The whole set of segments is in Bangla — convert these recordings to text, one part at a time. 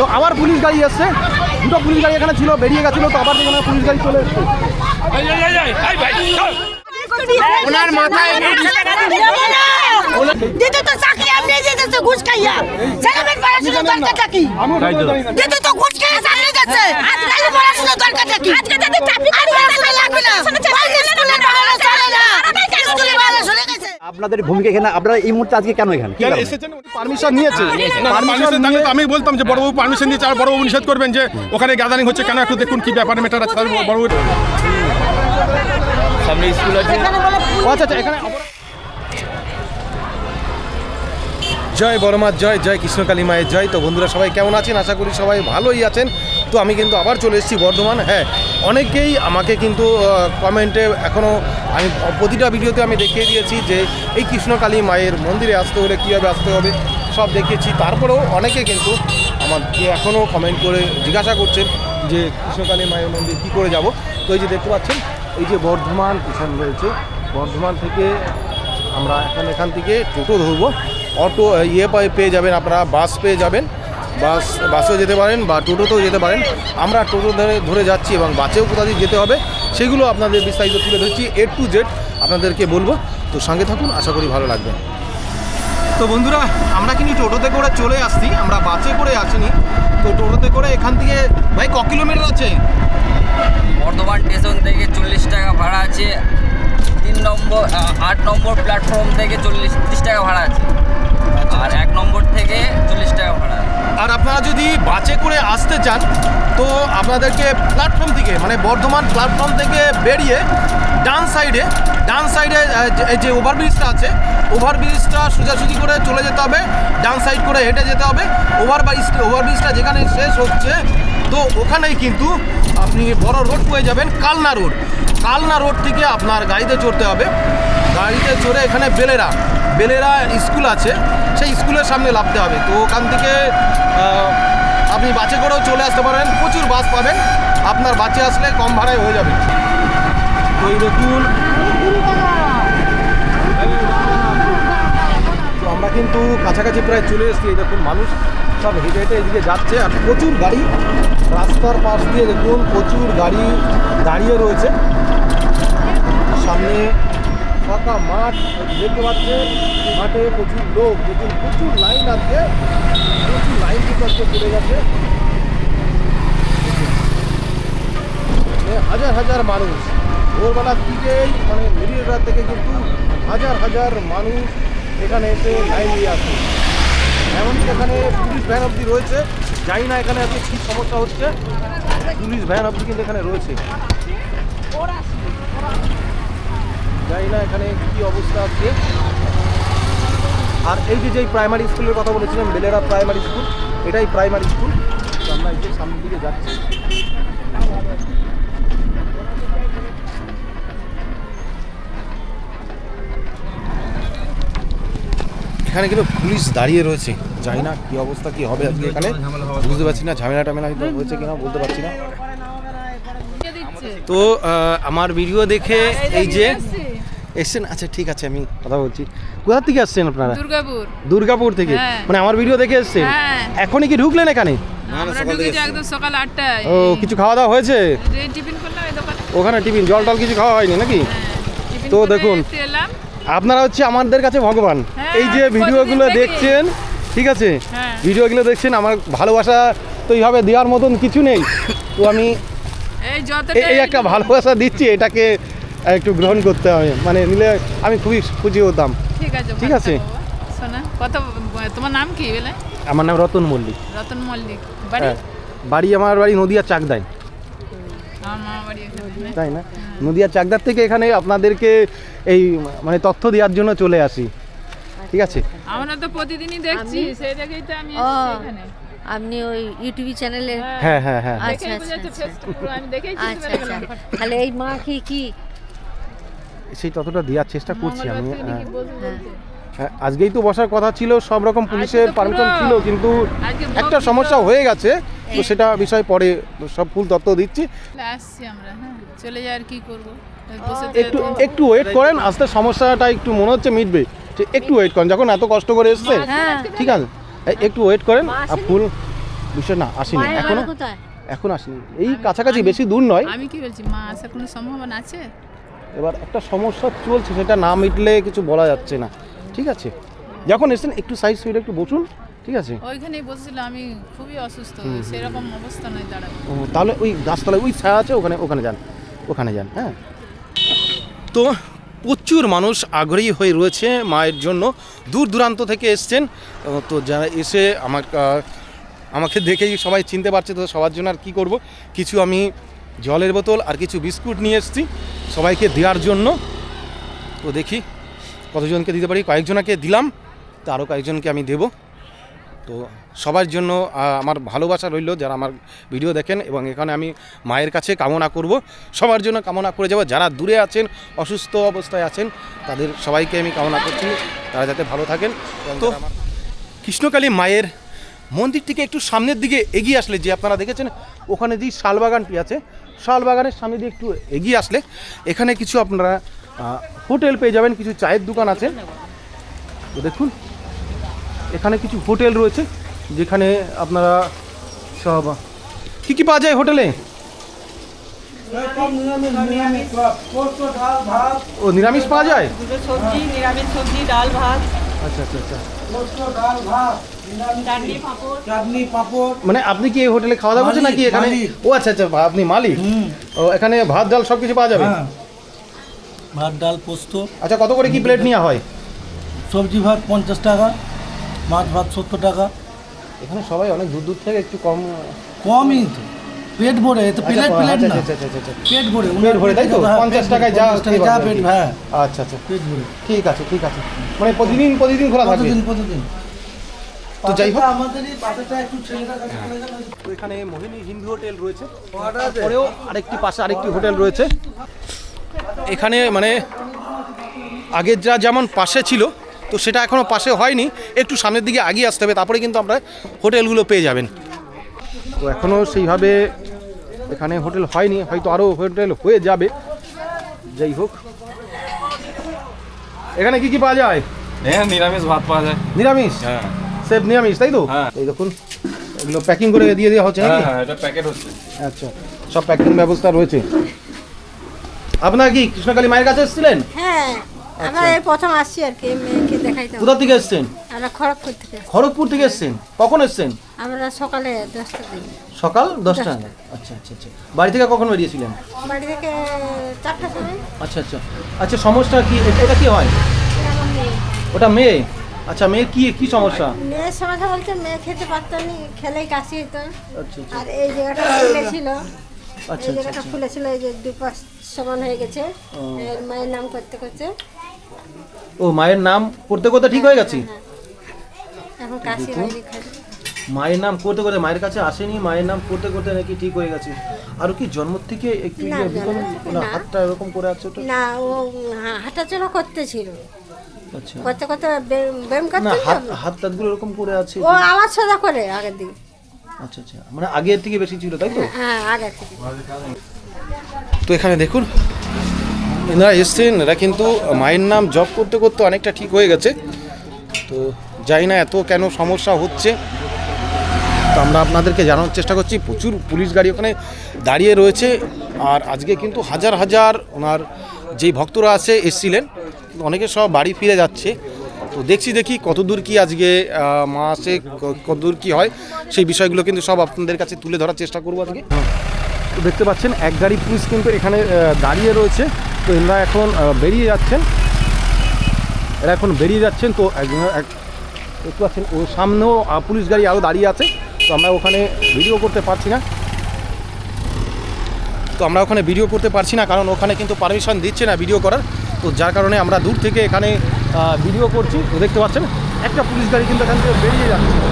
তো আবার পুলিশ গাড়ি এসছে। দুটো পুলিশ গাড়ি এখানে ছিল বেরিয়ে গেছিল তো আবার এখানে পুলিশ গাড়ি চলে এসছে। ওনার মাথায় দিতে তো চাকরি আপনি দিতেছে ঘুষ খাইয়া। ছেলেমেয়ের পড়াশোনার দরকারটা কি? আমিও তো জানি না। দিতে তো ঘুষ খাইয়া চাকরি দিচ্ছে। আজকাল পড়াশোনার দরকারটা কি? আজকে যদি ট্রাফিক লাগবে না। স্কুলে ভালো চলে না। স্কুলে ভালো চলে গেছে। আপনাদের ভূমিকা এখানে আপনারা এই মুহূর্তে আজকে কেন এখানে? কি কারণে? এসেছেন পারমিশন নিয়েছে। থাকলে নিয়ে তো আমি বলতাম যে বড়বাবু পারমিশন দিয়েছে আর বড়বাবু নিষেধ করবেন যে ওখানে গ্যাদারিং হচ্ছে। কেন একটু দেখুন কি ব্যাপার মেটার আছে? তাহলে বড়বাবু সামনে স্কুল আছে। ও আচ্ছা আচ্ছা এখানে অপরাধ- জয় বড়মা, জয় জয় কৃষ্ণকালী মায়ের জয়। তো বন্ধুরা, সবাই কেমন আছেন? আশা করি সবাই ভালোই আছেন। তো আমি কিন্তু আবার চলে এসেছি বর্ধমান। হ্যাঁ অনেকেই আমাকে কিন্তু কমেন্টে এখনও আমি, প্রতিটা ভিডিওতে আমি দেখিয়ে দিয়েছি যে, এই কৃষ্ণকালী মায়ের মন্দিরে আসতে হলে কীভাবে আসতে হবে, সব দেখিয়েছি। তারপরেও অনেকে কিন্তু আমাকে এখনও কমেন্ট করে জিজ্ঞাসা করছেন যে কৃষ্ণকালী মায়ের মন্দির কী করে যাব? তো এই যে দেখতে পাচ্ছেন, এই যে বর্ধমান স্টেশন রয়েছে। বর্ধমান থেকে আমরা এখন এখান থেকে টোটো ধরবো। অটো ইয়ে পায়ে- যাবেন আপনারা, বাস পেয়ে যাবেন। বাস, বাসেও যেতে পারেন বা টোটোতেও যেতে পারেন। আমরা টোটো ধরে ধরে যাচ্ছি এবং বাসেও কোথা দিয়ে যেতে হবে, সেগুলো আপনাদের বিস্তারিত তুলে ধরছি এ টু জেড আপনাদেরকে বলব। তো সঙ্গে থাকুন, আশা করি ভালো লাগবে। তো বন্ধুরা, আমরা কিন্তু টোটোতে করে চলে আসছি, আমরা বাসে করে আসিনি। তো টোটোতে করে এখান থেকে, ভাই, ক কিলোমিটার আছে? বর্ধমান স্টেশন থেকে চল্লিশ টাকা ভাড়া আছে। তিন নম্বর আট নম্বর প্ল্যাটফর্ম থেকে চল্লিশ, তিরিশ টাকা ভাড়া আছে। আর এক নম্বর থেকে চল্লিশ টাকা ভাড়া। আর আপনারা যদি বাসে করে আসতে চান, তো আপনাদেরকে প্ল্যাটফর্ম থেকে মানে বর্ধমান প্ল্যাটফর্ম থেকে বেরিয়ে ডান সাইডে ডান সাইডে যে ওভারব্রিজটা আছে ওভারব্রিজটা সোজাসুজি করে চলে যেতে হবে, ডান সাইড করে হেঁটে যেতে হবে। ওভারব্রিজ ওভারব্রিজটা যেখানে শেষ হচ্ছে, তো ওখানেই কিন্তু আপনি বড় রোড পেয়ে যাবেন কালনা রোড কালনা রোড থেকে আপনার গাড়িতে চড়তে হবে। গাড়িতে চড়ে এখানে বেলেরা বেলেরা স্কুল আছে, সেই স্কুলের সামনে লাভতে হবে। তো ওখান থেকে আপনি বাসে করেও চলে আসতে পারেন, প্রচুর বাস পাবেন, আপনার বাসে আসলে কম ভাড়ায় হয়ে যাবে। তো তো আমরা কিন্তু কাছাকাছি প্রায় চলে এসেছি, এই দেখুন, মানুষ সব হেঁটে হেঁটে এদিকে যাচ্ছে, আর প্রচুর গাড়ি রাস্তার পাশ দিয়ে দেখুন, প্রচুর গাড়ি দাঁড়িয়ে রয়েছে। সামনে ফাঁকা মাঠ দেখতে পাচ্ছে। মাঠে প্রচুর লোক, প্রচুর প্রচুর লাইন আছে। প্রচুর লাইন কিন্তু আজকে চলে গেছে হাজার হাজার মানুষ। ভোরবেলার দিকেই মানে মিডিল রাত থেকে কিন্তু হাজার হাজার মানুষ এখানে এসে লাইন দিয়ে আসে। এমনকি এখানে পুলিশ ভ্যান অবধি রয়েছে। জানি না এখানে আজকে কী সমস্যা হচ্ছে। পুলিশ ভ্যান অবধি কিন্তু এখানে রয়েছে। জানি না এখানে কী অবস্থা আছে। আর এই যে যেই প্রাইমারি স্কুলের কথা বলেছিলাম, বেলেরা প্রাইমারি স্কুল এটাই প্রাইমারি স্কুল আমরা এই যে সামনের দিকে যাচ্ছি। এখানে কিন্তু পুলিশ দাঁড়িয়ে রয়েছে। জানি না কি অবস্থা, কি হবে আজকে এখানে। বুঝতে পারছি না, ঝামেলা টামেলা হয়েছে কিনা, বলতে পারছি না। তো আমার ভিডিও দেখে এই যে এসছেন? আচ্ছা ঠিক আছে আমি কথা বলছি। কোথা থেকে আসছেন আপনারা? দুর্গাপুর। দুর্গাপুর থেকে? হ্যাঁ। মানে আমার ভিডিও দেখে এসছেন? হ্যাঁ। এখনই কি ঢুকলেন এখানে? সকাল আটটায়। ও কিছু খাওয়া দাওয়া হয়েছে? ওখানে টিফিন জল টল কিছু খাওয়া হয়নি নাকি? তো দেখুন। আপনারা হচ্ছে আমাদের কাছে ভগবান। হ্যাঁ, এই যে ভিডিওগুলো দেখছেন ঠিক আছে? হ্যাঁ। ভিডিওগুলো দেখছেন আমার ভালোবাসা তো এইভাবে দেওয়ার মতন কিছু নেই। তো আমি এই একটা ভালোবাসা দিচ্ছি এটাকে একটু গ্রহণ করতে হবে মানে নিলে আমি খুবই খুশি হতাম ঠিক আছে ঠিক আছে। শোনা কত তোমার নাম কি বলে? আমার নাম রতন মল্লিক। রতন মল্লিক। বাড়ি? হ্যাঁ বাড়ি আমার বাড়ি নদিয়া চাকদায়। আমার মামা বাড়ি এখানে। তাই না? নদিয়া চাকদার থেকে এখানে আপনাদেরকে এই মানে তথ্য দেওয়ার জন্য চলে আসি। ঠিক আছে? আমরা তো প্রতিদিনই দেখছি সেই দেখেই তো আমি এখানে। আপনি ওই ইউটিউব চ্যানেলে হ্যাঁ হ্যাঁ হ্যাঁ আচ্ছা আচ্ছা আচ্ছা আচ্ছা আচ্ছা। গেলাম। তাহলে এই মা কি কি সেই ততটা দেওয়ার চেষ্টা করছি আমি হ্যাঁ। হ্যাঁ, আজকেই তো বসার কথা ছিল সব রকম পুলিশের পারমিশন ছিল কিন্তু একটা সমস্যা হয়ে গেছে তো সেটা বিষয় পরে সব ফুল তত্ত্ব দিচ্ছি। আসছি আমরা হ্যাঁ। চলে যাই আর কি করব। একটু একটু ওয়েট করেন আস্তে সমস্যাটা একটু মনে হচ্ছে মিটবে একটু ওয়েট করেন যখন এত কষ্ট করে এসছে ঠিক আছে একটু ওয়েট করেন আর ফুল বিষয় না আসেনি এখনও এখন আসেনি। এই কাছাকাছি বেশি দূর নয়। আমি কি বলছি মা আসার কোনো সম্ভাবনা আছে? এবার একটা সমস্যা চলছে সেটা না মিটলে কিছু বলা যাচ্ছে না। ঠিক আছে? যখন এসেছেন একটু সাইড সুইড একটু বসুন ঠিক আছে? ওইখানেই বসেছিলাম আমি খুবই অসুস্থ সেরকম অবস্থা নয় দাঁড়াবো ও, তাহলে ওই গাছতলায় ওই ছায়া আছে ওখানে ওখানে যান ওখানে যান হ্যাঁ? তো প্রচুর মানুষ আগ্রহী হয়ে রয়েছে মায়ের জন্য দূর দূরান্ত থেকে এসছেন। তো যারা এসে আমার আমাকে দেখেই সবাই চিনতে পারছে তো সবার জন্য আর কী করব? কিছু আমি জলের বোতল আর কিছু বিস্কুট নিয়ে এসেছি সবাইকে দেওয়ার জন্য। তো দেখি কতজনকে দিতে পারি। কয়েকজনকে দিলাম তো আরও কয়েকজনকে আমি দেব। তো সবার জন্য আমার ভালোবাসা রইল যারা আমার ভিডিও দেখেন এবং এখানে আমি মায়ের কাছে কামনা করব। সবার জন্য কামনা করে যাব। যারা দূরে আছেন অসুস্থ অবস্থায় আছেন তাদের সবাইকে আমি কামনা করছি। তারা যাতে ভালো থাকেন তো কৃষ্ণকালী মায়ের মন্দিরটিকে একটু সামনের দিকে এগিয়ে আসলে যে আপনারা দেখেছেন ওখানে যে শালবাগানটি আছে শালবাগানের সামনে দিয়ে একটু এগিয়ে আসলে এখানে কিছু আপনারা হোটেল পেয়ে যাবেন কিছু চায়ের দোকান আছে। দেখুন এখানে কিছু হোটেল রয়েছে যেখানে আপনারা সব কী কী পাওয়া যায় হোটেলে? ও নিরামিষ পাওয়া যায়? সবজি নিরামিষ সবজি ডাল ভাত। আচ্ছা আচ্ছা আচ্ছা। চাটনি পাঁপড় মানে আপনি কি এই হোটেলে খাওয়া দাওয়া করছেন নাকি এখানে? ও আচ্ছা আচ্ছা আপনি মালিক? ও এখানে ভাত ডাল সব কিছু পাওয়া যাবে? ভাত ডাল পোস্ত। আচ্ছা কত করে কি প্লেট নেওয়া হয়? সবজি ভাত পঞ্চাশ টাকা মাছ ভাত সত্তর টাকা। এখানে সবাই অনেক দূর দূর থেকে একটু কম কমই তো। পেট ভরে তো প্লেট আচ্ছা, প্লেট আচ্ছা, না আচ্ছা। পেট ভরে পেট ভরে তাই তো? হ্যাঁ, পঞ্চাশ টাকায় যা 50 টাকায় খেতে যা পেট হ্যাঁ। আচ্ছা আচ্ছা। পেট ভরে। ঠিক আছে ঠিক আছে। মানে প্রতিদিন প্রতিদিন খোলা থাকবে প্রতিদিন প্রতিদিন। তো যাই হোক। তো এখানে মোহিনী হিন্দু হোটেল রয়েছে। তারপরেও আরেকটি পাশে আরেকটি হোটেল রয়েছে। এখানে মানে আগের যা যেমন পাশে ছিল তো সেটা এখনও পাশে হয়নি। একটু সামনের দিকে আগিয়ে আসতে হবে তারপরে কিন্তু আপনারা হোটেলগুলো পেয়ে যাবেন। তো এখনও সেইভাবে এখানে হোটেল হয়নি হয়তো আরও হোটেল হয়ে যাবে। যাই হোক। এখানে কি কি পাওয়া যায়? হ্যাঁ নিরামিষ ভাত পাওয়া যায়। নিরামিষ? হ্যাঁ। সেফ নিরামিষ তাই তো? হ্যাঁ। এই দেখুন এগুলো প্যাকিং করে দিয়ে দেওয়া হচ্ছে নাকি? হ্যাঁ এটা প্যাকেট হচ্ছে। আচ্ছা সব প্যাকিং ব্যবস্থা রয়েছে। আপনার কি কৃষ্ণকালী মায়ের কাছে এসেছিলেন? হ্যাঁ আমরা এই প্রথম আসছি আর কি মেয়েকে দেখাইতাম কোথা থেকে এসেছেন? আমরা খড়গপুর থেকে খড়গপুর থেকে এসেছেন। কখন এসেছেন? আমরা সকালে দশটা দিন সকাল দশটা? আচ্ছা আচ্ছা আচ্ছা। বাড়ি থেকে কখন বেরিয়েছিলেন? বাড়ি থেকে চারটার সময়। আচ্ছা আচ্ছা। আচ্ছা সমস্যা কি এটা- কি হয়? ওটা মেয়ে? আচ্ছা মেয়ের কি কি সমস্যা? মেয়ের সমস্যা বলতে মেয়ে খেতে পারতো না খেলেই কাশি হতো আচ্ছা আচ্ছা। আর এই জায়গাটা ফুলেছিল আচ্ছা এই জায়গাটা আচ্ছা। ফুলেছিল এই যে দুপাশ সমান হয়ে গেছে। এর মায়ের নাম করতে করতে। ও মায়ের নাম করতে করতে ঠিক হয়ে গেছে? হ্যাঁ। এখন কাশি খালি। মায়ের নাম করতে করতে মায়ের কাছে আসেনি মায়ের নাম করতে করতে নাকি ঠিক হয়ে গেছে। আর কি জন্ম থেকে একটু। হাতটা এরকম করে আছে না ও হাঁটাচলা করতেছিল। করতে করতে ব্যায়াম- করতে হাত হাত টাতগুলো এরকম করে আছে ও আওয়াজ সোজা করে আগের দিকে। আচ্ছা আচ্ছা। মানে আগের থেকে বেশি ছিল তাই তো? হ্যাঁ আগের থেকে। তো এখানে দেখুন এনারা এসছেন এরা কিন্তু মায়ের নাম জব করতে করতে অনেকটা ঠিক হয়ে গেছে। তো জানি না এত কেন সমস্যা হচ্ছে। তো আমরা আপনাদেরকে জানানোর চেষ্টা করছি প্রচুর পুলিশ গাড়ি ওখানে দাঁড়িয়ে রয়েছে। আর আজকে কিন্তু হাজার হাজার ওনার যেই ভক্তরা আছে এসছিলেন। অনেকে সব বাড়ি ফিরে যাচ্ছে। তো দেখছি দেখি কতদূর কি আজকে মাসে কতদূর কি হয়, সেই বিষয়গুলো কিন্তু সব আপনাদের কাছে তুলে ধরার চেষ্টা করব আজকে। তো দেখতে পাচ্ছেন, এক গাড়ি পুলিশ কিন্তু এখানে দাঁড়িয়ে রয়েছে। তো এনারা এখন বেরিয়ে যাচ্ছেন। এরা এখন বেরিয়ে যাচ্ছেন, তো দেখতে পাচ্ছেন, ও সামনেও পুলিশ গাড়ি আরও দাঁড়িয়ে আছে। তো আমরা ওখানে ভিডিও করতে পারছি না। তো আমরা ওখানে ভিডিও করতে পারছি না, কারণ ওখানে কিন্তু পারমিশন দিচ্ছে না ভিডিও করার। তো যার কারণে আমরা দূর থেকে এখানে ভিডিও করছি। তো দেখতে পাচ্ছেন, একটা পুলিশ গাড়ি কিন্তু এখান থেকে বেরিয়ে যাচ্ছে।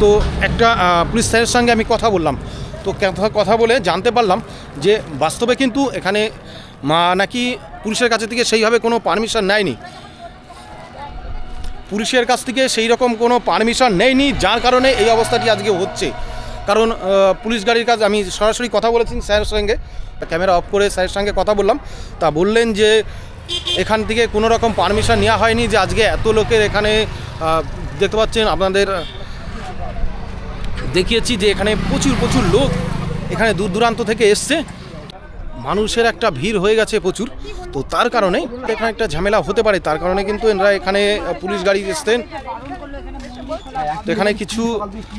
তো একটা পুলিশ স্যারের সঙ্গে আমি কথা বললাম। তো কথা- বলে জানতে পারলাম যে বাস্তবে কিন্তু এখানে মা নাকি পুলিশের কাছে থেকে সেইভাবে কোনো পারমিশন নেয়নি। পুলিশের কাছ থেকে সেই রকম কোনো পারমিশন নেয়নি, যার কারণে এই অবস্থাটি আজকে হচ্ছে। কারণ পুলিশ গাড়ির কাজ, আমি সরাসরি কথা বলেছি স্যারের সঙ্গে ক্যামেরা অফ করে স্যারের সঙ্গে কথা বললাম। তা বললেন যে এখান থেকে কোনো রকম পারমিশন নেওয়া হয়নি যে আজকে এত লোকের এখানে দেখতে পাচ্ছেন আপনাদের দেখিয়েছি যে এখানে প্রচুর প্রচুর লোক এখানে দূর দূরান্ত থেকে এসছে। মানুষের একটা ভিড় হয়ে গেছে প্রচুর। তো তার কারণে এখানে একটা ঝামেলা হতে পারে তার কারণে কিন্তু এনারা এখানে পুলিশ গাড়ি এসছেন। তো এখানে কিছু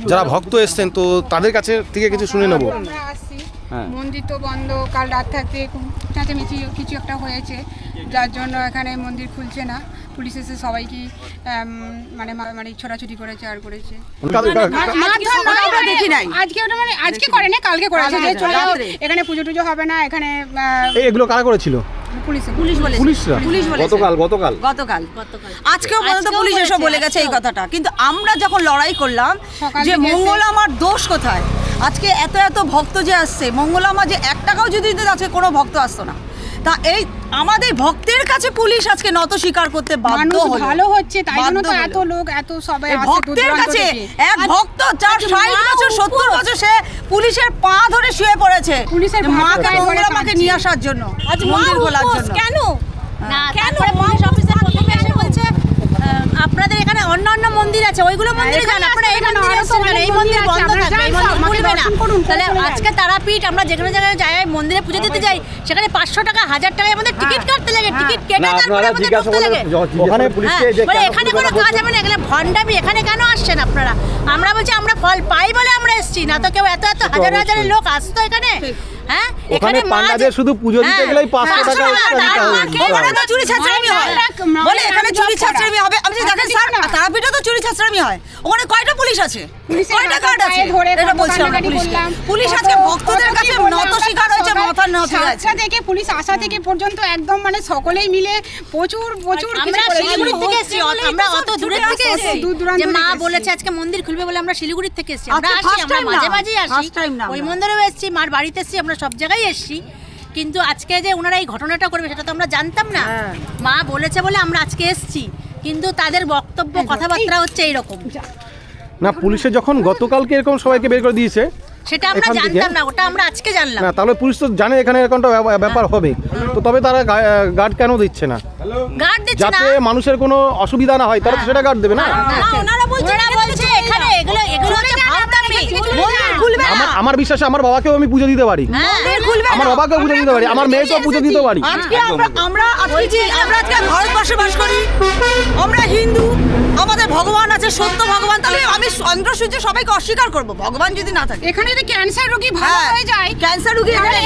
যারা ভক্ত এসছেন তো তাদের কাছে থেকে কিছু শুনে নেব। আসছি। মন্দির তো বন্ধ কাল রাত থাকতে চেঁচামেচি কিছু একটা হয়েছে। যার জন্য এখানে মন্দির খুলছে না। পুলিশ এসে সবাইকে মানে মানে ছোটাছুটি করেছে আর করেছে। নাই। আজকে ওটা মানে আজকে করে না কালকে করেছে। যে চলে এখানে পুজো টুজো হবে না এখানে এগুলো কারা করেছিল? আজকেও পর্যন্ত পুলিশ এসে বলে গেছে এই কথাটা। কিন্তু আমরা যখন লড়াই করলাম যে মঙ্গল আমার দোষ কোথায়? আজকে এত এত ভক্ত যে আসছে মঙ্গল আমার যে এক টাকাও যদি দিতে আজকে কোনো ভক্ত আসতো না। তা এই আমাদের ভক্তের কাছে পুলিশ আজকে নত স্বীকার করতে বাধ্য মানুষ হলো। ভালো হচ্ছে তাই জন্য তো এত লোক এত সবাই এই আসছে দূর ভক্তের দূরান্ত কাছে থেকে। এক ভক্ত যার ষাট বছর সত্তর বছর সে পুলিশের পা ধরে শুয়ে পড়েছে। পুলিশের মা পা মাকে ধরে মঙ্গল আমাকে কাঁদছে। নিয়ে আসার জন্য আজ মন্দির খোলার জন্য। কেন? না কেন? মা অফিসার প্রথমে এসে বলছে আহ, আপনাদের এখানে অন্য অন্য মন্দির আছে ওইগুলো মন্দিরে যান আপনারা এই এখানে মন্দিরে আরও কেন? এই মন্দির বন্ধ থাকবে এই মন্দির খুলবে না। তাহলে আজকে তারাপীঠ আমরা যেখানে যেখানে যাই মন্দিরে পুজো দিতে যাই সেখানে পাঁচশো টাকা হাজার টাকায় আমাদের টিকিট কাটতে লাগে টিকিট কেটে তারপরে আমাদের ঢুকতে লাগে। ওখানে ওখানে পুলিশকে হ্যাঁ, যে এখানে কোনো কাজ হবে না এখানে ভণ্ডামি এখানে কেন আসছেন আপনারা? আমরা বলছি আমরা ফল পাই বলে আমরা এসেছি না তো কেউ এত এত হাজার হাজারের লোক আসতো এখানে? হ্যাঁ? ওখানে পান্ডাদের শুধু পুজো দিতে হ্যাঁ, গেলেই পাঁচশো টাকা পাঁচশো দিতে হবে। ওখানে তো চুরি হয়। বলে এখানে চুরি হবে। আমি দেখেন স্যার তারাপীঠে তো চুরি ছাঁচড়ামি হয়। ওখানে কয়টা পুলিশ আছে? কয়টা গার্ড আছে? ধরে এটা বলছি আমরা কান্নাকাটি পুলিশ আজকে ভক্তদের কাছে নত স্বীকার হয়েছে সকাল মাথার নত আছে। সাতটা থেকে পুলিশ আসা থেকে পর্যন্ত একদম মানে সকলেই মিলে প্রচুর প্রচুর আমরা শিলিগুড়ি থেকে এসেছি আমরা অত দূরের থেকে এসেছি। দূর দূরান্ত যে মা বলেছে আজকে মন্দির খুলবে বলে আমরা শিলিগুড়ির থেকে এসেছি। আমরা আসি আমরা মাঝে মাঝেই আসি। ওই মন্দিরেও এসেছি মার বাড়িতে এসেছি আমরা সব জায়গায় এসেছি। কিন্তু আজকে যে ওনারা এই ঘটনাটা করবে সেটা তো আমরা জানতাম না। হ্যাঁ। মা বলেছে বলে আমরা আজকে এসেছি। কিন্তু তাদের বক্তব্য কথাবার্তা হচ্ছে এইরকম। না পুলিশে যখন গতকালকে এরকম সবাইকে বের করে দিয়েছে সেটা আমরা জানতাম না ওটা আমরা আজকে জানলাম। না তাহলে পুলিশ তো জানে এখানে এরকমটা ব্যাপার- ব্যাপার হবে। তো তবে তারা গার্ড কেন দিচ্ছে না? গার্ড দিচ্ছে না। যাতে মানুষের কোনো অসুবিধা না হয় তারা তো সেটা গার্ড দেবে না? না, ওনারা বলছে ওনারা বলছে এখানে এগুলো এগুলো হচ্ছে ভাওতামি মন্দির খুলবে না। আমার আমার বিশ্বাসে আমার বাবাকেও আমি পুজো দিতে পারি। হ্যাঁ। মন্দির খুলবে আমার। বাবাকেও পুজো দিতে পারি আমার মেয়েকেও পুজো দিতে পারি। আজকে আমরা আমরা আজকে যে আমরা আজকে ভারতবর্ষে বাস করি আমরা হিন্দু আমাদের ভগবান আছে সত্য ভগবান তাহলে আমি চন্দ্র সূর্য সবাইকে অস্বীকার করব ভগবান যদি না থাকে। এখানে যদি ক্যান্সার রোগী ভালো হ্যাঁ, হয়ে যায় ক্যান্সার রোগী হয়ে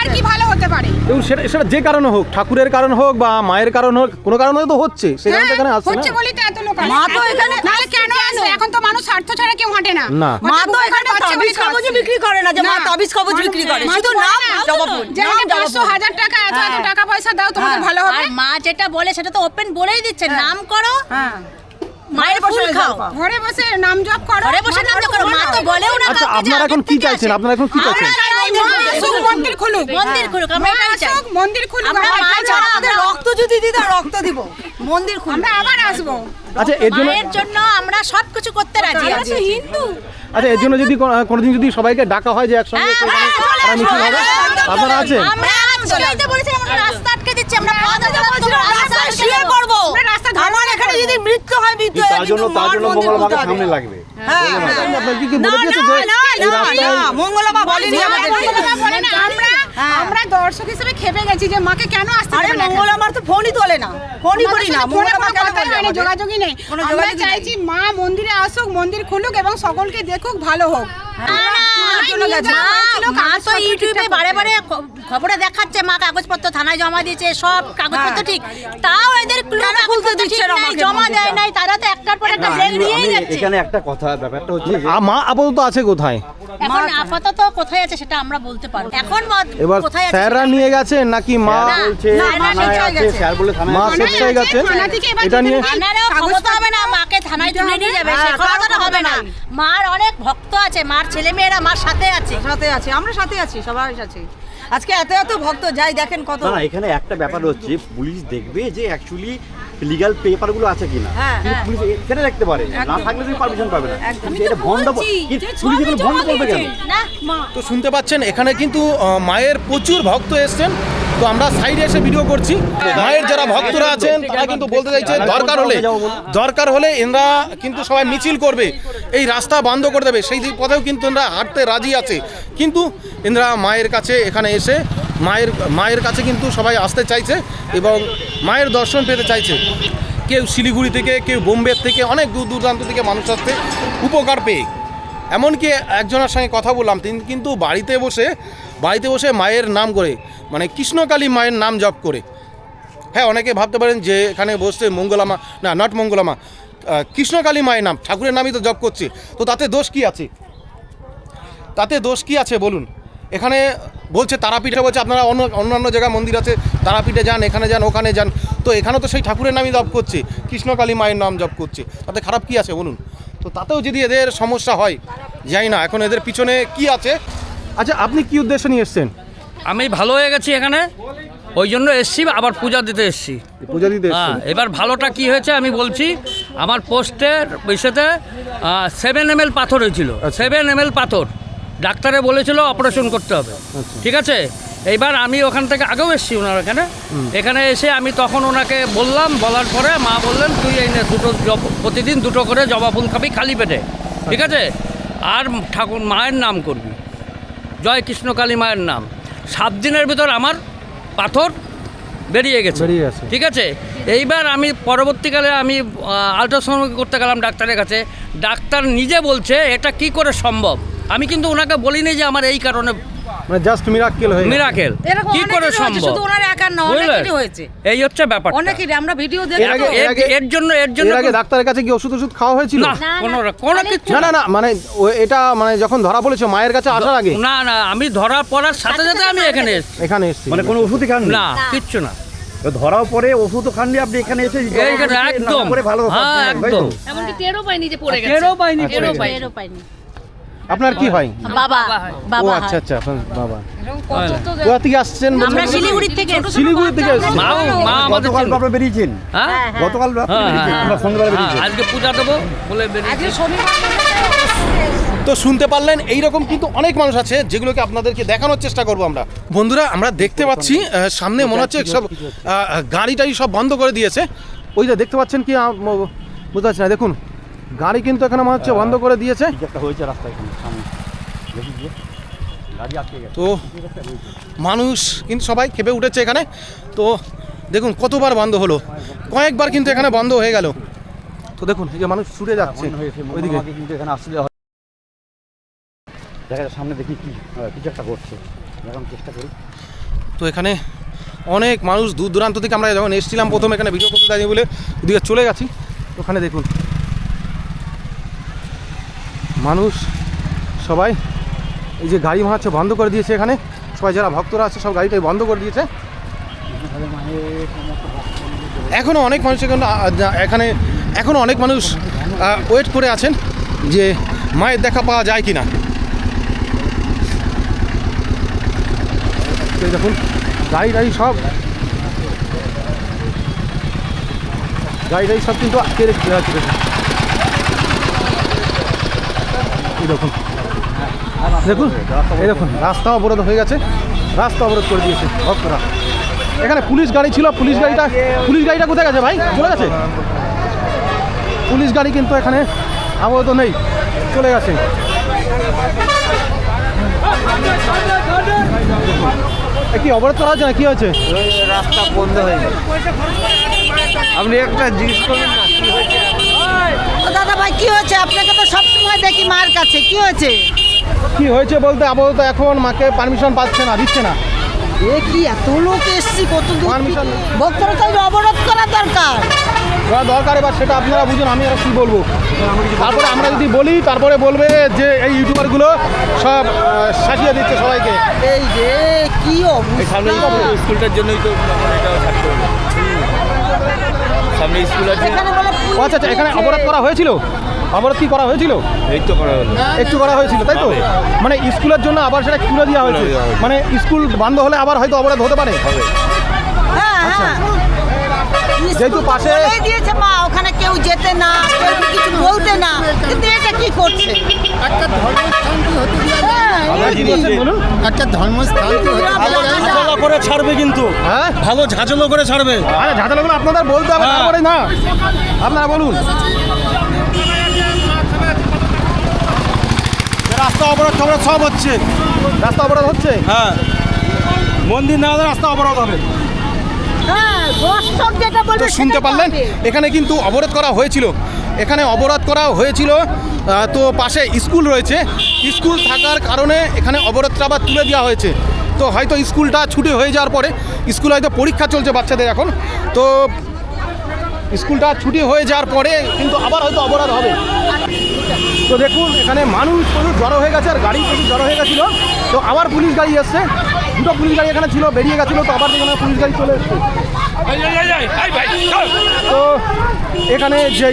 আর কি ভালো হতে পারে? এবং সেটা সেটা যে কারণে হোক ঠাকুরের কারণ হোক বা মায়ের কারণ হোক কোনো কারণে তো হচ্ছে তো এখানে আসছে হচ্ছে না বলেই তো এত। মা তো এখানে- নাহলে কেন এখন তো মানুষ স্বার্থ ছাড়া কেউ হাঁটে না। না। মা তো এখানে তাবিজ কাগজ বিক্রি করে না যে মা না। তাবিজ কাগজ বিক্রি করে। শুধু তো নাম বলে না, জবাবুল নাম আমাকে হাজার টাকা এত এত হ্যাঁ। টাকা পয়সা দাও তোমাদের হ্যাঁ। ভালো হবে আর মা যেটা বলে সেটা তো ওপেন বলেই দিচ্ছে। নাম করো। হ্যাঁ। মায়ের ফুল খাও। ঘরে বসে নাম জপ করো। ঘরে বসে নাম জপ করো। মা তো বলেও না আচ্ছা আপনারা এখন কি চাইছেন? আপনারা এখন কি চাইছেন? আমরা চাই মা মন্দির খুলুক। মন্দির খুলুক আমরা এটাই চাই। মন্দির খুলুক আমরা আমরা মা ছাড়া আমাদের রক্ত যদি দিতে রক্ত দিব। মন্দির খুলবে আমরা আবার আসব। আচ্ছা এর জন্য মায়ের জন্য আমরা সবকিছু করতে রাজি আছি। হিন্দু। আচ্ছা এর জন্য যদি কোনোদিন যদি সবাইকে ডাকা হয় যে একসঙ্গে হ্যাঁ, হ্যাঁ, চলে তারা মিছিল হবে? আপনারা আছেন? আমরা রাস্তা আটকে দিচ্ছি আমরা পথ রাস্তা শুয়ে পড়ব রাস্তা আমার যদি মৃত্যু হয় মৃত্যু তার জন্য তার জন্য মঙ্গল মাকে সামনে লাগবে। হ্যাঁ না না না না বলেনি আমরা আমরা দর্শক হিসেবে খেপে গেছি যে মাকে কেন আসতে আরে তো ফোনই তোলে না। ফোনই করি না। কেন যোগাযোগই নেই। আমরা চাইছি মা মন্দিরে আসুক মন্দির খুলুক এবং সকলকে দেখুক ভালো হোক। না, না, জন্য গেছে। মা- মা তো ইউটিউবে বারে বারে খবরে দেখাচ্ছে মা কাগজপত্র থানায় জমা দিয়েছে সব কাগজপত্র। ঠিক। তাও এদের খুলতে দিচ্ছে ঠিক না নাই, আমাকে জমা দেয় নাই তারা তো একটার পর একটা ব্রেক আমি- যাচ্ছে। এখানে একটা কথা ব্যাপারটা হচ্ছে মা আপাতত আছে কোথায়? এখন আপাতত কোথায় আছে সেটা আমরা বলতে পারব এখন এবার স্যাররা নিয়ে গেছেন নাকি মা বলছে। স্যার বলে এটা নিয়ে হবে না মাকে থানায় তুলে নিয়ে যাবে হ্যাঁ, সে হবে না। মার অনেক ভক্ত আছে মার ছেলে মেয়েরা মার সাথে আছে। সাথে আছে আমরা সাথে আছি সবাই সাথে। আজকে এত এত ভক্ত যাই দেখেন কত না এখানে একটা ব্যাপার হচ্ছে পুলিশ দেখবে যে অ্যাকচুয়ালি লিগ্যাল পেপারগুলো আছে কিনা। হ্যাঁ, কিন্তু হ্যাঁ। পুলিশ সেটা দেখতে পারে না থাকলে তুমি পারমিশন পাবে না। এটা বন্ধ কিন্তু পুলিশ এগুলো বন্ধ করবে কেন? না মা। তো শুনতে পাচ্ছেন এখানে কিন্তু মায়ের প্রচুর ভক্ত এসছেন। তো আমরা সাইডে এসে ভিডিও করছি। মায়ের যারা ভক্তরা আছেন, তারা কিন্তু বলতে চাইছে, দরকার হলে দরকার হলে এনরা কিন্তু সবাই মিছিল করবে, এই রাস্তা বন্ধ করে দেবে, সেই পথেও কিন্তু এনরা হাঁটতে রাজি আছে। কিন্তু এনরা মায়ের কাছে এখানে এসে, মায়ের মায়ের কাছে কিন্তু সবাই আসতে চাইছে এবং মায়ের দর্শন পেতে চাইছে। কেউ শিলিগুড়ি থেকে, কেউ বোম্বে থেকে, অনেক দূর দূরান্ত থেকে মানুষ আসতে উপকার পেয়ে। এমনকি একজনের সঙ্গে কথা বললাম, তিনি কিন্তু বাড়িতে বসে বাড়িতে বসে মায়ের নাম করে মানে কৃষ্ণকালী মায়ের নাম জপ করে। হ্যাঁ অনেকে ভাবতে পারেন যে এখানে বসছে মঙ্গলামা, না নট মঙ্গলামা কৃষ্ণকালী মায়ের নাম, ঠাকুরের নামই তো জপ করছে। তো তাতে দোষ কি আছে? তাতে দোষ কি আছে বলুন? এখানে বলছে তারাপীঠে বলছে, আপনারা অন্য, অন্যান্য জায়গায় মন্দির আছে, তারাপীঠে যান, এখানে যান, ওখানে যান। তো এখানে তো সেই ঠাকুরের নামই জপ করছে, কৃষ্ণকালী মায়ের নাম জপ করছে। তাতে খারাপ কি আছে বলুন? তো তাতেও যদি এদের সমস্যা হয়, যাই না, এখন এদের পিছনে কি আছে? আচ্ছা আপনি কি উদ্দেশ্য নিয়ে এসছেন? আমি ভালো হয়ে গেছি এখানে। ওই জন্য এসছি আবার পূজা দিতে এসছি। পূজা দিতে হ্যাঁ এবার ভালোটা কি হয়েছে আমি বলছি আমার পোস্টের বিষয়তে সেভেন এম এল পাথর হয়েছিল। সেভেন এম এল পাথর। ডাক্তারে বলেছিল অপারেশন করতে হবে। ঠিক আছে? এইবার আমি ওখান থেকে আগেও এসেছি ওনার এখানে। এখানে এসে আমি তখন ওনাকে বললাম বলার পরে মা বললেন তুই এই নে দুটো জব- প্রতিদিন দুটো করে জবা ফুল খাবি খালি পেটে। ঠিক আছে? আর ঠাকুর মায়ের নাম করবি। জয় কৃষ্ণ কালী মায়ের নাম। সাত দিনের ভিতর আমার পাথর বেরিয়ে গেছে। ঠিক আছে? এইবার আমি পরবর্তীকালে আমি আলট্রাসাউন্ড করতে গেলাম ডাক্তারের কাছে। ডাক্তার নিজে বলছে এটা কি করে সম্ভব? আমি কিন্তু ওনাকে বলিনি যে আমার এই কারণে মানে জাস্ট মিরাক্কেল হয়ে মিরাকেল এরকম কি করে সম্ভব? শুধু ওনার একার না, অনেকেরই হয়েছে। এই হচ্ছে ব্যাপার অনেকেরই আমরা ভিডিও এর দেখি এর জন্য এর জন্য আগে ডাক্তারের কাছে কি ওষুধ ওষুধ খাওয়া হয়েছিল? না কোনো কোনো কিছু না না না। মানে এটা মানে যখন ধরা পড়েছে মায়ের কাছে আসার আগে? না না আমি ধরা পড়ার সাথে সাথে আমি এখানে এসেছি। এখানে এসছি। মানে কোনো ওষুধই খান না কিচ্ছু না। ধরাও পরে ওষুধও খাননি আপনি এখানে এসে? একদম। ভালো হ্যাঁ একদম। এমনকি টেরও পাইনি যে পড়ে গেছে। টেরও পাইনি টেরও পাইনি টেরও পাইনি। আপনার কি হয়? বাবা। ও আচ্ছা আচ্ছা আপনার বাবা। এরকম কত তো কোথা থেকে আসছেন আমরা শিলিগুড়ি থেকে শিলিগুড়ি থেকে এসেছেন মা মা আমাদের গতকাল ছিল। বেরিয়েছেন? হ্যাঁ? গতকাল রাত্রে হ্যাঁ, বেরিয়েছেন। হ্যাঁ, আমরা সন্ধ্যাবেলা হ্যাঁ, বেরিয়েছি। আজকে পূজা দেবো বলে বেরিয়েছি। আজকে শনিবার তো শুনতে পারলেন এই রকম কিন্তু অনেক মানুষ আছে যেগুলোকে আপনাদেরকে দেখানোর চেষ্টা করব আমরা। বন্ধুরা আমরা দেখতে পাচ্ছি সামনে মনে হচ্ছে সব গাড়ি টাড়ি সব বন্ধ করে দিয়েছে। ওই যে দেখতে পাচ্ছেন কি বুঝতে পারছি না। দেখুন গাড়ি কিন্তু এখানে মনে হচ্ছে বন্ধ করে দিয়েছে। হয়েছে রাস্তায় এখানে সামনে। দেখি গিয়ে। গাড়ি আটকে গেছে। তো মানুষ কিন্তু সবাই খেপে উঠেছে এখানে। তো দেখুন কতবার বন্ধ হলো। কয়েকবার কিন্তু এখানে বন্ধ হয়ে গেল। তো দেখুন এই যে মানুষ ছুটে যাচ্ছে ওইদিকে। কিন্তু এখানে আসলে হয়- দেখা সামনে দেখি কি কিছু একটা করছে এখন চেষ্টা করি। তো এখানে অনেক মানুষ দূর দূরান্ত থেকে আমরা যখন এসেছিলাম প্রথম এখানে ভিডিও করতে যাই বলে ওদিকে চলে গেছি। ওখানে দেখুন মানুষ সবাই এই যে গাড়ি মারাচ্ছে বন্ধ করে দিয়েছে এখানে। সবাই যারা ভক্তরা আছে, সব গাড়িটাই বন্ধ করে দিয়েছে। এখনও অনেক মানুষ এখানে এখানে এখনও অনেক মানুষ ওয়েট করে আছেন যে মায়ের দেখা পাওয়া যায় কি না দেখুন, গাড়ি টাড়ি সব। গাড়ি টাড়ি সব কিন্তু আটকে রেখে দেওয়া ছিল। এই দেখুন। দেখুন, এই দেখুন, রাস্তা অবরোধ হয়ে গেছে, রাস্তা অবরোধ করে দিয়েছে ভক্তরা। এখানে পুলিশ গাড়ি ছিল, পুলিশ গাড়িটা পুলিশ গাড়িটা কোথায় গেছে ভাই? চলে গেছে? পুলিশ গাড়ি কিন্তু এখানে আপাতত নেই, চলে গেছে। কি অবরোধ করা হচ্ছে না, কি হয়েছে? রাস্তা বন্ধ হয়ে গেছে। আপনি একটা জিজ্ঞেস করবেন না, কি হয়েছে? দাদা ভাই কি হয়েছে? আপনাকে তো সবসময় দেখি মার কাছে। কি হয়েছে? কি হয়েছে বলতে? আপাতত এখন মাকে পারমিশন পাচ্ছে না দিচ্ছে না। এ কি এত লোক এসছি কত দূর ভক্তরা তো অবরোধ করার দরকার। দরকার এবার সেটা আপনারা বুঝুন আমি আর কি বলব? তারপরে আমরা যদি বলি তারপরে বলবে যে এই ইউটিউবারগুলো সব সাজিয়ে দিচ্ছে সবাইকে। এই যে কি অবস্থা। স্কুলটার জন্যই তো এটাও থাকতে হবে। সামনে স্কুল আছে। আচ্ছা আচ্ছা এখানে অবরোধ করা হয়েছিল? অবরোধ কি করা হয়েছিল? একটু করা হলো। একটু করা হয়েছিল তাই তো? মানে স্কুলের জন্য আবার সেটা খুলে দেওয়া হয়েছে? মানে স্কুল বন্ধ হলে আবার হয়তো অবরোধ হতে পারে? হ্যাঁ হ্যাঁ। যেহেতু পাশে- দিয়েছে মা ওখানে কেউ যেতে না কেউ কিছু বলতে না। কিন্তু এটা কি করছে? হ্যাঁ, কি বলছেন বলুন। একটা ধর্মস্থান তো ঝাঁঝালো করে ছাড়বে কিন্তু। হ্যাঁ? ভালো ঝাঁঝালো করে ছাড়বে। আরে ঝাঁঝালাগুলো আপনাদের বলতে হবে হ্যাঁ। তারপরে না। আপনারা বলুন। রাস্তা অবরোধ টবরোধ সব হচ্ছে। রাস্তা অবরোধ হচ্ছে? হ্যাঁ। মন্দির না হলে রাস্তা অবরোধ হবে। হ্যাঁ তো শুনতে পারলেন? এখানে কিন্তু অবরোধ করা হয়েছিল। এখানে অবরোধ করা হয়েছিল। তো পাশে স্কুল রয়েছে। স্কুল থাকার কারণে এখানে অবরোধটা আবার তুলে দেওয়া হয়েছে। তো হয়তো স্কুলটা ছুটি হয়ে যাওয়ার পরে স্কুল হয়তো পরীক্ষা চলছে বাচ্চাদের এখন। তো স্কুলটা ছুটি হয়ে যাওয়ার পরে কিন্তু আবার হয়তো অবরোধ হবে। তো দেখুন এখানে মানুষ প্রচুর জড়ো হয়ে গেছে আর গাড়ি প্রচুর জড়ো হয়ে গেছিল। তো আবার পুলিশ গাড়ি এসছে। দুটো পুলিশ গাড়ি এখানে ছিল বেরিয়ে গেছিল তো আবার এখানে পুলিশ গাড়ি চলে এসছে। তো এখানে যে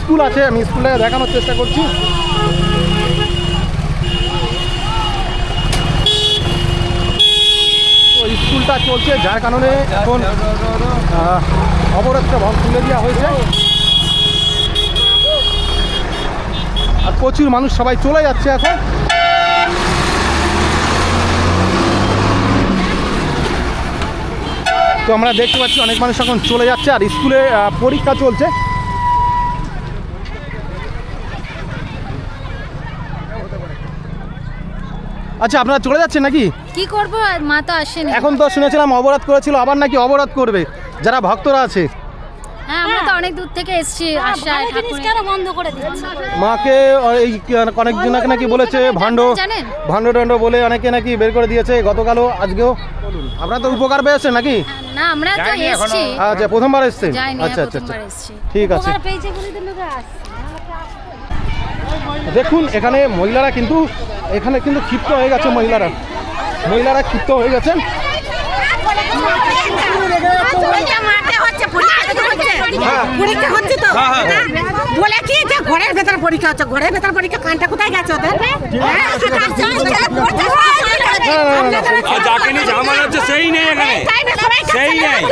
স্কুল আছে, আমি স্কুলে দেখানোর চেষ্টা করছি। স্কুলটা চলছে, যার কারণে এখন অবরোধটা তুলে দেওয়া হয়েছে। আর প্রচুর মানুষ সবাই চলে যাচ্ছে এখন। তো আমরা দেখতে পাচ্ছি অনেক মানুষ এখন চলে যাচ্ছে আর স্কুলে পরীক্ষা চলছে। আচ্ছা আপনারা চলে যাচ্ছেন নাকি? কি করব? মা তো আসেনি। এখন তো শুনেছিলাম অবরোধ করেছিল আবার নাকি অবরোধ করবে। যারা ভক্তরা আছে অনেক দূর থেকে এসেছি ঠাকুর বন্ধ করে দিচ্ছে? মাকে এই অনেকজনকে নাকি বলেছে ভাণ্ড? ভাণ্ড টাণ্ড বলে অনেকে নাকি বের করে দিয়েছে গতকালও আজকেও। আপনারা তো উপকার পেয়েছেন নাকি? না আমরা তো এসেছি। আচ্ছা প্রথমবার এসছেন? আচ্ছা আচ্ছা আচ্ছা। ঠিক আছে। দেখুন এখানে মহিলারা কিন্তু এখানে কিন্তু ক্ষিপ্ত হয়ে গেছে মহিলারা। মহিলারা ক্ষিপ্ত হয়ে গেছেন। পরীক্ষা হচ্ছে তো বলে কি যে ঘরের ভেতর পরীক্ষা হচ্ছে ঘরের ভেতর পরীক্ষা কানটা কোথায় গেছে ওদের হ্যাঁ? যাকে নিয়ে ঝামেলা হচ্ছে সেই নেই এখানে সেই নেই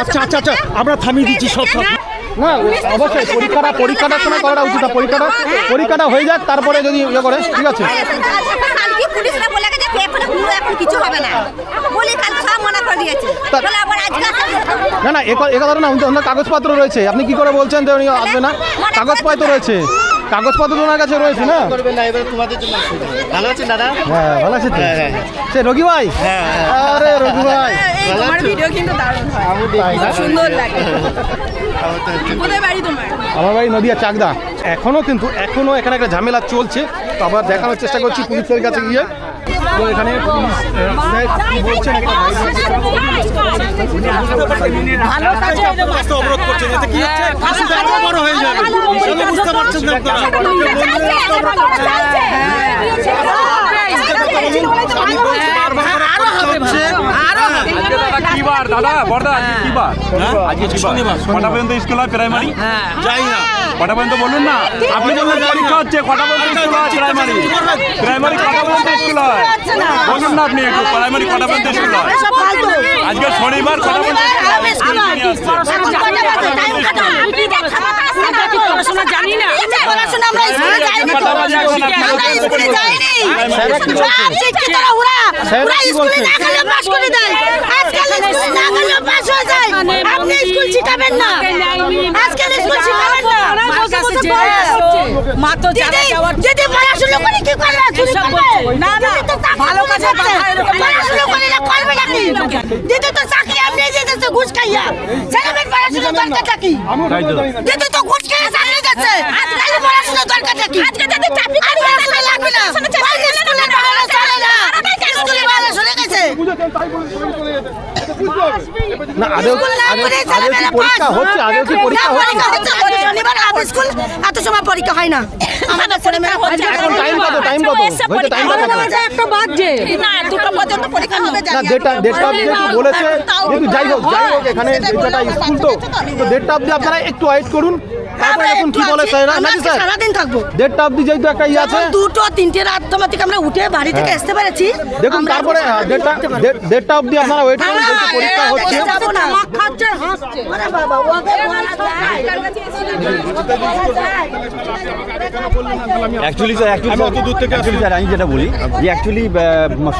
আচ্ছা আচ্ছা আচ্ছা আমরা থামিয়ে দিচ্ছি সব সব না অবশ্যই পরীক্ষাটা পরীক্ষাটার সময় করাটা উচিত না পরীক্ষাটা পরীক্ষাটা হয়ে যাক তারপরে যদি ইয়ে করে ঠিক আছে পুলিশরা বলে গেছে এখন কিছু হবে না বলি কালকে সব মানা করে দিয়েছে। বলে আবার আজকে না না এ কথা না ওনার কাগজপত্র রয়েছে। আপনি কি করে বলছেন যে উনি আসবে না? কাগজপত্র রয়েছে। কাগজপত্র তো ওনার কাছে রয়েছে না? ভালো আছেন দাদা? হ্যাঁ ভালো আছে তো। সে রোগী ভাই? আরে রোগী ভাই। এই তোমার ভিডিও কিন্তু দারুণ হয়। সুন্দর লাগে। কোথায় বাড়ি তোমার? আমার বাড়ি নদিয়া চাকদা। এখনও কিন্তু এখনও এখানে একটা ঝামেলা চলছে। তো আবার দেখানোর চেষ্টা করছি পুলিশের কাছে গিয়ে। তো এখানে বলছেন অবরোধ করছেন এতে কি হচ্ছে? বড় হয়ে যাবে। বুঝতে পারছেন না আপনারা। দাদা বড়দা আজকে কি বার? আজকে কি বার? কটা পর্যন্ত স্কুল হয় প্রাইমারি? যাই না। কটা পর্যন্ত বলুন না আপনি বললেন পরীক্ষা হচ্ছে কটা পর্যন্ত স্কুল হয় প্রাইমারি প্রাইমারি কটা পর্যন্ত স্কুল হয় বলুন না আপনি একটু প্রাইমারি কটা পর্যন্ত স্কুল হয় আজকে শনিবার কটা পর্যন্ত স্কুল হয়? স্কুল নিয়ে আসছে পড়াশোনা জানি না পড়াশোনা আমরা স্কুলে যাইনি তো। কটা বাজে এখন আপনি আমরা স্কুলে যাইনি স্যাররা কি বলছে? সব শিক্ষিতরা ওরা ওরা স্কুলে না গেলে পাস করে দেয় আজকাল স্কুলে না গেলে পাস হয়ে যায় আপনি স্কুল শিখাবেন না আজকাল স্কুল শিখাবেন না মা তো দিদি দিদি পড়াশোনা করে কি করবে চুরি করবে না না ভালো কাজে পড়াশোনা করে না করবে নাকি দিদি তো চাকরি। আপনি দিতেছে ঘুষ খাইয়া। ছেলেমেয়ের পড়াশোনা দরকারটা কি? দিদি তো ঘুষ খাইয়া চাকরি যাচ্ছে আজকাল পড়াশোনা দরকারটা কি? আজকে যদি চাকরি লাগবে না ওই স্কুলে ভালো চলে না স্কুলে ভালো চলে গেছে। না আদেও আদেও আদেও কি পরীক্ষা হচ্ছে? আদেও কি পরীক্ষা হচ্ছে? শনিবার আবার স্কুল এত সময় পরীক্ষা হয় না। আমাদের ছেলে মেয়েরা এখন টাইম কত টাইম কত হয়তো টাইম কত একটা বাজছে না দুটো পর্যন্ত পরীক্ষা হবে না ডেটটা ডেটটা যেহেতু বলেছে কিন্তু যাই হোক যাই হোক এখানে স্কুল তো। তো ডেটটা অবধি আপনারা একটু ওয়েট করুন। তারপরে এখন কি বলে স্যার নাকি স্যার? সারাদিন থাকব। দেড়টা অবধি যেহেতু একটা ইয়ে আছে। দুটো তিনটে রাত তোমার থেকে আমরা উঠে বাড়ি থেকে হ্যাঁ। আসতে পেরেছি দেখুন তারপরে দেড়টা দেড়টা অবধি আপনারা ওয়েট করুন যেহেতু পরীক্ষা হচ্ছে। বাবা। অ্যাকচুয়ালি স্যার অ্যাকচুয়ালি অত দূর থেকে অ্যাকচুয়ালি স্যার আমি যেটা বলি যে অ্যাকচুয়ালি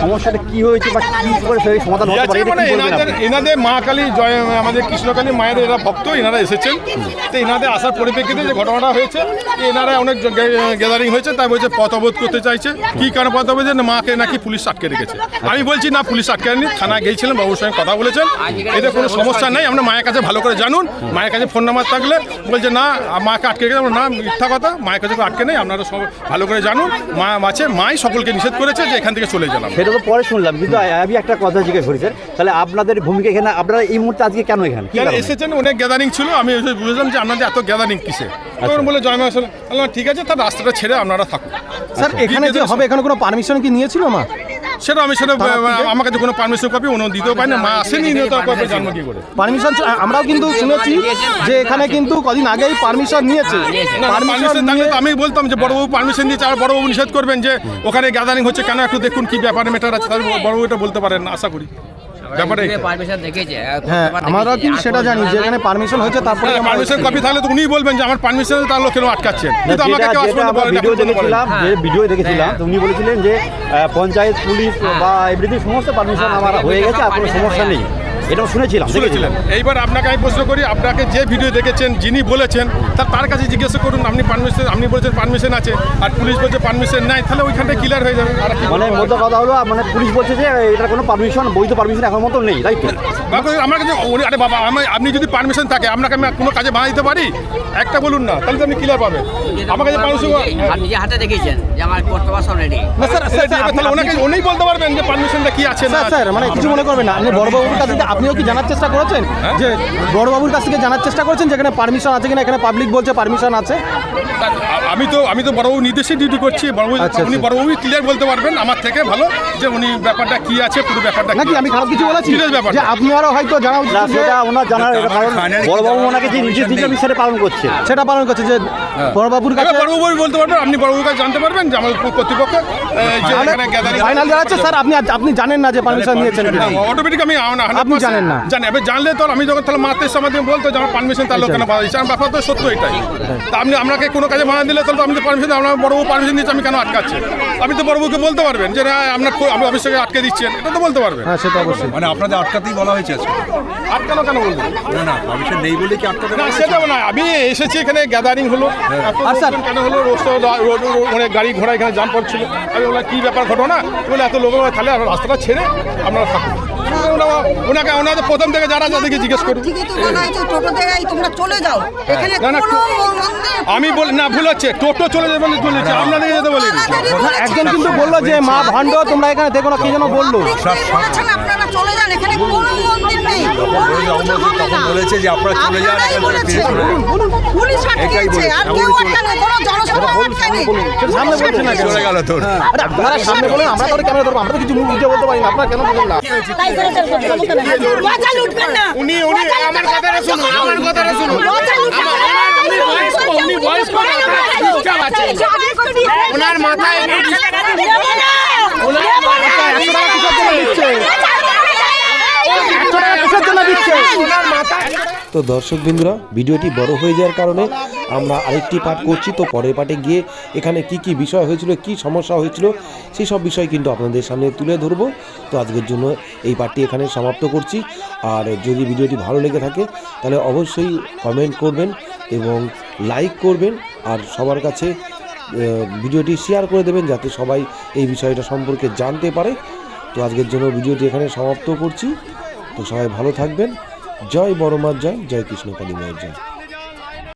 সমস্যাটা কি হয়েছে বা কি করে সেই সমাধান হতে পারে এটা মানে কি বলবেন এনাদের মা কালী জয় আমাদের কৃষ্ণকালী মায়ের এরা ভক্ত এনারা এসেছেন। তো এনাদের আসার পরিপ্রেক্ষিতে যে ঘটনাটা হয়েছে এনারা অনেক গ্যাদারিং হয়েছে তাই বলছে পথ অবরোধ করতে চাইছে। কি কারণে পথ অবরোধ না মাকে নাকি পুলিশ আটকে রেখেছে। আমি বলছি না পুলিশ আটকে নি থানায় গিয়েছিলেন বাবুর সঙ্গে কথা বলেছেন। এতে কোনো সমস্যা নেই আপনার মায়ের কাছে ভালো করে জানুন। মায়ের কাছে ফোন নাম্বার থাকলে বলছে না মাকে আটকে রেখেছে। আমরা, না মিথ্যা কথা মায়ের কাছে আটকে নেই আপনারা সব ভালো করে জানুন। মা আছে মাই সকলকে নিষেধ করেছে যে এখান থেকে চলে গেলাম সেটা তো পরে শুনলাম কিন্তু আমি একটা কথা জিজ্ঞেস করি স্যার। তাহলে আপনাদের ভূমিকা এখানে আপনারা এই মুহূর্তে আজকে কেন এখানে? এসেছেন? অনেক গ্যাদারিং ছিল আমি বুঝলাম যে আপনাদের এত গ্যাদারিং কিসে আচ্ছা। তখন বলে জয় মা বললাম ঠিক আছে তার রাস্তাটা ছেড়ে আপনারা থাকুন। স্যার এখানে যে হবে এখানে কোনো পারমিশন কি নিয়েছিল মা? সেটা আমি সেটা আমার কাছে কোনো পারমিশন কপি অন্য দিতেও পারি না মা আসেনি জন্ম কি করে? পারমিশন আমরাও কিন্তু শুনেছি যে এখানে কিন্তু কদিন আগেই পারমিশন নিয়েছে। পারমিশন থাকলে তো আমি বলতাম যে বড়বাবু পারমিশন দিয়েছে আর বড়বাবু নিষেধ করবেন যে ওখানে গ্যাদারিং হচ্ছে কেন একটু দেখুন কি ব্যাপারে মেটার আছে তাহলে বড়বাবু এটা বলতে পারেন আশা করি। ব্যাপারে পারমিশন দেখেছে হ্যাঁ আমরা কিন্তু সেটা জানি যে এখানে পারমিশন হয়েছে তারপরে পারমিশন। কপি তাহলে তো উনিই বলবেন যে আমার পারমিশন তাহলে লোকের আটকাচ্ছেন কিন্তু আমাকে কেউ যেটা আসবে আমরা ভিডিও দেখেছিলাম হ্যাঁ। যে ভিডিও দেখেছিলাম তো উনি বলেছিলেন যে পঞ্চায়েত পুলিশ বা এভরিথিং সমস্ত পারমিশন হ্যাঁ, আমার হয়ে গেছে আর কোনো সমস্যা নেই। এটা শুনেছিলাম দেখেছিলাম। এইবার আপনাকে আমি প্রশ্ন করি আপনাকে যে ভিডিও দেখেছেন যিনি বলেছেন তার তার কাছে জিজ্ঞাসা করুন আপনি পারমিশন আপনি বলছেন পারমিশন আছে আর পুলিশ বলছে পারমিশন নাই তাহলে ওইখানটা ক্লিয়ার হয়ে যাবে আর মানে মধ্যে কথা হলো মানে পুলিশ বলছে যে এটার কোনো পারমিশন বৈধ পারমিশন এখন মতো নেই তাই তো? আমার কাছে আরে বাবা আমি আপনি যদি পারমিশন থাকে আপনাকে আমি কোনো কাজে বাধা দিতে পারি? একটা বলুন না তাহলে তো আপনি ক্লিয়ার পাবেন। আমার কাছে পারমিশন নিজে হাতে দেখেছেন যে আমার করতে না স্যার তাহলে ওনাকে উনিই বলতে পারবেন যে পারমিশনটা কি আছে না স্যার মানে কিছু মনে করবেন না আপনি বড়বাবুর কাছ আপনিও কি জানার চেষ্টা করেছেন? যে বড়বাবুর কাছ থেকে জানার চেষ্টা করেছেন? যেখানে পারমিশন আছে কিনা? এখানে পাবলিক বলছে পারমিশন আছে? আমি তো আমি তো বড়বাবু নির্দেশে ডিউটি করছি। বড়বাবু উনি। বড়বাবুই ক্লিয়ার বলতে পারবেন আমার থেকে ভালো যে উনি ব্যাপারটা কি আছে পুরো ব্যাপারটা নাকি আমি খারাপ কিছু বলেছি? যে আপনারও হয়তো জানা উচিত যে সেটা ওনার জানার কারণ বড়বাবু ওনাকে যে নির্দেশ দিয়েছে আমি সেটা পালন করছে। সেটা পালন করছে যে বড়বাবুর কাছে বড়বাবু বলতে পারবেন আপনি বড়বাবুর কাছে জানতে পারবেন যে আমার কর্তৃপক্ষ যে এখানে গ্যাদারিং ফাইনাল জানাচ্ছে স্যার আপনি আপনি জানেন না যে পারমিশন নিয়েছেন অটোমেটিক আমি আ- না, 100% আপনি জানেন না। জানি এবার জানলে তো আমি যখন তাহলে মারতে এসে আমাদের বলতো যে আমার পারমিশন তাহলে ওখানে বাধা দিচ্ছে। আমার ব্যাপার তো সত্য এটাই। তা আপনি আপনাকে কোনো কাজে বাধা দিলে তাহলে তো আমি তো পারমিশন আপনার বড়বাবু পারমিশন দিচ্ছে আমি কেন আটকাচ্ছি? আপনি তো বড়বাবুকে বলতে পারবেন যে না আপনার আপনি অফিস থেকে আটকে দিচ্ছেন। এটা তো বলতে পারবেন। হ্যাঁ সেটা অবশ্যই। মানে আপনাদের আটকাতেই বলা হয়েছে আজকে। আটকানো কেন বলবেন না না পারমিশন নেই বলে কি আটকাতে না সেটা না আমি এসেছি এখানে গ্যাদারিং হলো। লোকজন কেন হলো? রোড মানে গাড়ি ঘোড়া এখানে জাম পড়ছিল আমি বললাম কী ব্যাপার ঘটনা? বলে এত লোক তাহলে রাস্তাটা ছেড়ে আপনারা থাকুন। ওনাকে ওনাদের প্রথম থেকে যারা যাদেরকে জিজ্ঞেস করুন। মন্দির আমি বলি না ভুল হচ্ছে। টোটো চলে যাবে বলে চলেছে আপনাদেরকে যেতে বলি একজন কিন্তু বলল যে মা ভান্ড তোমরা এখানে দেখো না কি যেন বলল? চলে যান এখানে কোনো মন্দির নেই। তখন বলেছে যে আপনারা চলে যান বলেছেন। পুলিশ আটকেছে আর কেউ আটকানে কোনো জনসাধারণ আটকানে সামনে বলছে না চলে গেল তোর আপনারা সামনে বলেন আমরা তো ক্যামেরা ধরবো? আমরা তো কিছু মুখ বুঝে বলতে পারি না। আপনারা কেন বলেন না? উনি উনি আমার কথাটা শুনুন আমার কথাটা শুনুন। উনি আছে? ওনার মাথায় একশো টাকা দিচ্ছে কিসের জন্য দিচ্ছে। তো দর্শক বিন্দুরা, ভিডিওটি বড় হয়ে যাওয়ার কারণে আমরা আরেকটি পাঠ করছি। তো পরের পাঠে গিয়ে এখানে কি কি বিষয় হয়েছিল, কি সমস্যা হয়েছিল, সেই সব বিষয় কিন্তু আপনাদের সামনে তুলে ধরবো। তো আজকের জন্য এই পাঠটি এখানে সমাপ্ত করছি। আর যদি ভিডিওটি ভালো লেগে থাকে, তাহলে অবশ্যই কমেন্ট করবেন এবং লাইক করবেন। আর সবার কাছে ভিডিওটি শেয়ার করে দেবেন যাতে সবাই এই বিষয়টা সম্পর্কে জানতে পারে। তো আজকের জন্য ভিডিওটি এখানে সমাপ্ত করছি। তো সবাই ভালো থাকবেন। জয় বড়মার জয় জয় কৃষ্ণ কালী মায়ের জয়।